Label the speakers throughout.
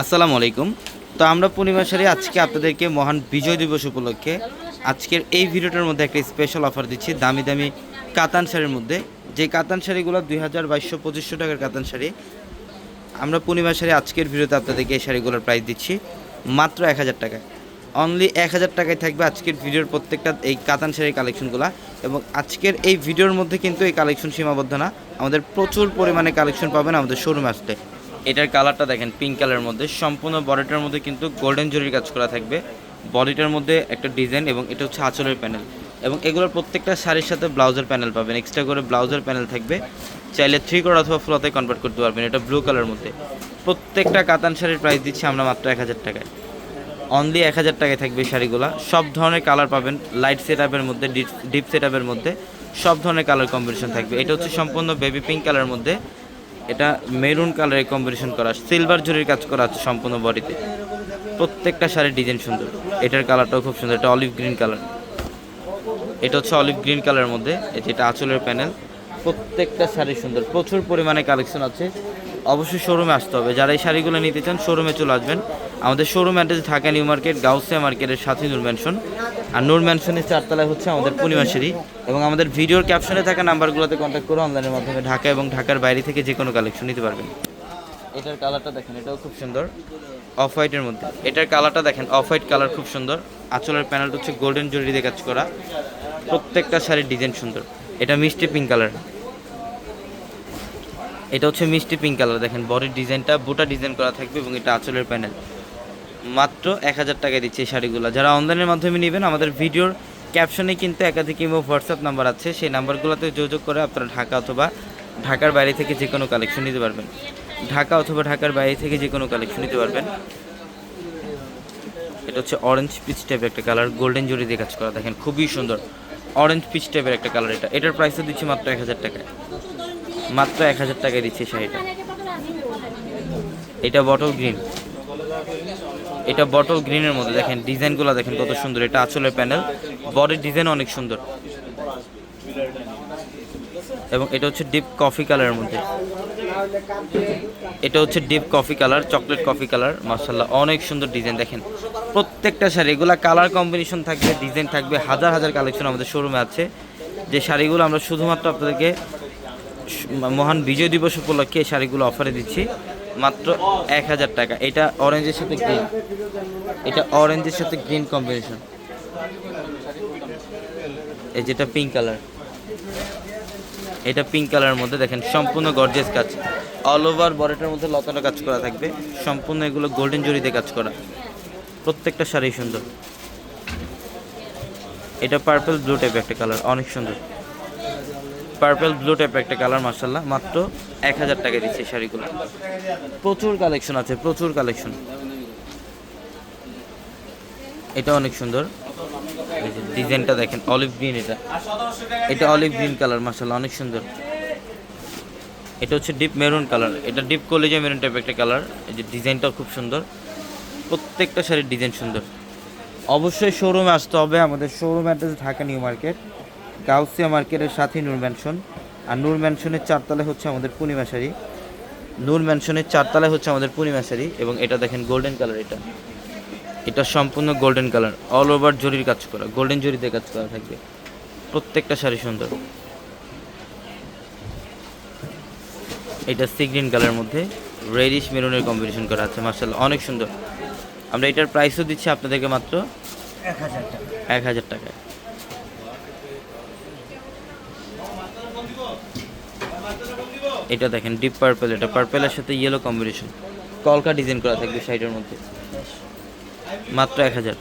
Speaker 1: আসসালামু আলাইকুম। তো আমরা পূর্ণিমা শাড়ি আজকে আপনাদেরকে মহান বিজয় দিবস উপলক্ষে আজকের এই ভিডিওটার মধ্যে একটা স্পেশাল অফার দিচ্ছি, দামি দামি কাতান শাড়ির মধ্যে। যে কাতান শাড়িগুলো দুই হাজার বাইশশো পঁচিশশো টাকার কাতান শাড়ি, আমরা পূর্ণিমা শাড়ি আজকের ভিডিওতে আপনাদেরকে এই শাড়িগুলোর প্রাইস দিচ্ছি মাত্র এক হাজার টাকায় অনলি এক হাজার টাকায় থাকবে আজকের ভিডিওর প্রত্যেকটা এই কাতান শাড়ির কালেকশনগুলো এবং আজকের এই ভিডিওর মধ্যে কিন্তু এই কালেকশন সীমাবদ্ধ না। আমাদের প্রচুর পরিমাণে কালেকশন পাবেন আমাদের শোরুমে আসতে। এটার কালারটা দেখেন পিঙ্ক কালারের মধ্যে। সম্পূর্ণ বডিটার মধ্যে কিন্তু গোল্ডেন জরির কাজ করা থাকবে। বডিটার মধ্যে একটা ডিজাইন এবং এটা হচ্ছে আঁচলের প্যানেল এবং এগুলোর প্রত্যেকটা শাড়ির সাথে ব্লাউজের প্যানেল পাবেন। এক্সট্রা করে ব্লাউজের প্যানেল থাকবে। চাইলে থ্রি কোড অথবা ফ্লোতে কনভার্ট করতে পারবেন এটা ব্লু কালার মধ্যে। প্রত্যেকটা কাতান শাড়ির প্রাইস দিচ্ছি আমরা মাত্র এক হাজার টাকায়। অনলি এক হাজার টাকায় থাকবে শাড়িগুলো। সব ধরনের কালার পাবেন। লাইট সেট আপের মধ্যে ডিপ সেট আপের মধ্যে। সব ধরনের কালার কম্বিনেশন থাকবে। এটা হচ্ছে সম্পূর্ণ বেবি পিঙ্ক কালারের মধ্যে। এটা মেরুন কালারের কম্বিনেশন করা, সিলভার জুরির কাজ করা আছে সম্পূর্ণ বডিতে। প্রত্যেকটা শাড়ির ডিজাইন সুন্দর। এটার কালারটাও খুব সুন্দর, এটা অলিভ গ্রিন কালার। এটা হচ্ছে অলিভ গ্রিন কালারের মধ্যে যেটা আঁচলের প্যানেল। প্রত্যেকটা শাড়ি সুন্দর, প্রচুর পরিমাণে কালেকশন আছে। অবশ্যই শোরুমে আসতে হবে। যারা এই শাড়িগুলো নিতে চান, শোরুমে চলে আসবেন। আমাদের showroom address Dhaka New Market, Gausia মার্কেটের সাথে নূর ম্যানশন আর নূর ম্যানশনের চারতলায় হচ্ছে আমাদের পূর্ণিমা সিঁড়ি এবং আমাদের ভিডিওর ক্যাপশনে থাকা নাম্বারগুলোতে কন্ট্যাক্ট করে অনলাইনের মাধ্যমে ঢাকা এবং ঢাকার বাইরে থেকে যে কোনো কালেকশন নিতে পারবেন। এটার কালারটা দেখেন, এটাও খুব সুন্দর। অফ হোয়াইটের মধ্যে। এটার কালারটা দেখেন অফ হোয়াইট কালার খুব সুন্দর। আঁচলের প্যানেলটা হচ্ছে গোল্ডেন জরি দিয়ে কাজ করা। প্রত্যেকটা শাড়ির ডিজাইন সুন্দর। এটা মিষ্টি পিঙ্ক কালার এটা হচ্ছে মিষ্টি পিঙ্ক কালার দেখেন বডির ডিজাইনটা বুটা ডিজাইন করা থাকবে এবং এটা আঁচলের প্যানেল মাত্র এক হাজার টাকায় দিচ্ছে এই শাড়িগুলো। যারা অনলাইনের মাধ্যমে নেবেন, আমাদের ভিডিওর ক্যাপশনে কিন্তু একাধিক ইমো হোয়াটসঅ্যাপ নাম্বার আছে। সেই নাম্বারগুলোতে যোগাযোগ করে আপনারা ঢাকা অথবা ঢাকার বাইরে থেকে যে কোনো কালেকশন নিতে পারবেন। ঢাকা অথবা ঢাকার বাইরে থেকে যে কোনো কালেকশন নিতে পারবেন। এটা হচ্ছে অরেঞ্জ পিচ টাইপের একটা কালার গোল্ডেন জরি দিয়ে কাজ করা। দেখেন খুবই সুন্দর অরেঞ্জ পিচ টাইপের একটা কালার এটা। এটার প্রাইসও দিচ্ছি মাত্র এক হাজার টাকায়। মাত্র এক হাজার টাকায় দিচ্ছে শাড়িটা। এটা বটল গ্রিন এটা বটল গ্রিনের মধ্যে দেখেন, ডিজাইনগুলো দেখেন কত সুন্দর। এটা আঁচলের প্যানেল, বডির ডিজাইন অনেক সুন্দর। এবং এটা হচ্ছে ডিপ কফি কালারের মধ্যে। এটা হচ্ছে deep coffee colour chocolate coffee colour মার্শাল্লাহ অনেক সুন্দর ডিজাইন দেখেন। প্রত্যেকটা শাড়ি, এগুলা কালার কম্বিনেশন থাকবে ডিজাইন থাকবে, হাজার হাজার কালেকশন আমাদের শোরুমে আছে। যে শাড়িগুলো আমরা শুধুমাত্র আপনাদেরকে মহান বিজয় দিবস উপলক্ষে এই শাড়িগুলো অফারে দিচ্ছি। মাত্র এক হাজার টাকা। এটা অরেঞ্জের সাথে গ্রিন এটা অরেঞ্জের সাথে গ্রিন কম্বিনেশন এই যেটা পিঙ্ক কালার এটা পিঙ্ক কালারের মধ্যে দেখেন, সম্পূর্ণ গর্জিয়াস কাজ। অল ওভার বরেটার মধ্যে লতানো কাজ করা থাকবে। সম্পূর্ণ এগুলো গোল্ডেন জরিতে কাজ করা। প্রত্যেকটা শাড়ি সুন্দর। এটা পার্পল ব্লু টাইপ একটা কালার অনেক সুন্দর। পার্পল ব্লু টাইপ একটা কালার মার্শাল্লাহ মাত্র এক হাজার টাকা দিচ্ছে শাড়িগুলো। প্রচুর কালেকশন আছে, প্রচুর কালেকশন এটা অনেক সুন্দর। ডিজাইনটা দেখেন অলিভ গ্রিন এটা। এটা অলিভ গ্রিন কালার মার্শাল্লাহ অনেক সুন্দর। এটা হচ্ছে ডিপ মেরুন কালার এটা ডিপ কলেজে মেরুন টাইপ একটা কালার এই যে ডিজাইনটাও খুব সুন্দর। প্রত্যেকটা শাড়ির ডিজাইন সুন্দর। অবশ্যই শোরুমে আসতে হবে। আমাদের showroom address Dhaka New Market. Gausia মার্কেটের সাথে নূর ম্যানশন আর নূর ম্যানশনের চারতলায় হচ্ছে আমাদের পূর্ণিমা শাড়ি। নূর ম্যানশনের চারতলায় হচ্ছে আমাদের পূর্ণিমা শাড়ি এবং এটা দেখেন গোল্ডেন কালার এটা। এটা সম্পূর্ণ গোল্ডেন কালার অল ওভার জরির কাজ করা গোল্ডেন জরিতে কাজ করা থাকবে। প্রত্যেকটা শাড়ি সুন্দর। এটা সি গ্রিন কালারের মধ্যে রেডিশ মেরুনের কম্বিনেশন করা আছে মার্শাল অনেক সুন্দর। আমরা এটার প্রাইসও দিচ্ছি আপনাদেরকে মাত্র
Speaker 2: এক হাজার টাকা।
Speaker 1: এক হাজার টাকায়। এটা দেখেন ডিপ পার্পল এটা পার্পেলের সাথে ইয়েলো কম্বিনেশন কলকা ডিজাইন করা থাকবে সাইডের মধ্যে। মাত্র এক হাজার।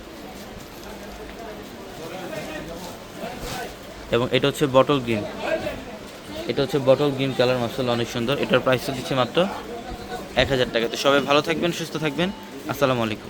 Speaker 1: এবং এটা হচ্ছে বটল গ্রিন এটা হচ্ছে বটল গ্রিন কালার মাসাল অনেক সুন্দর। এটার প্রাইসও দিচ্ছে মাত্র এক হাজার টাকা। তো সবাই ভালো থাকবেন, সুস্থ থাকবেন। আসসালামু আলাইকুম।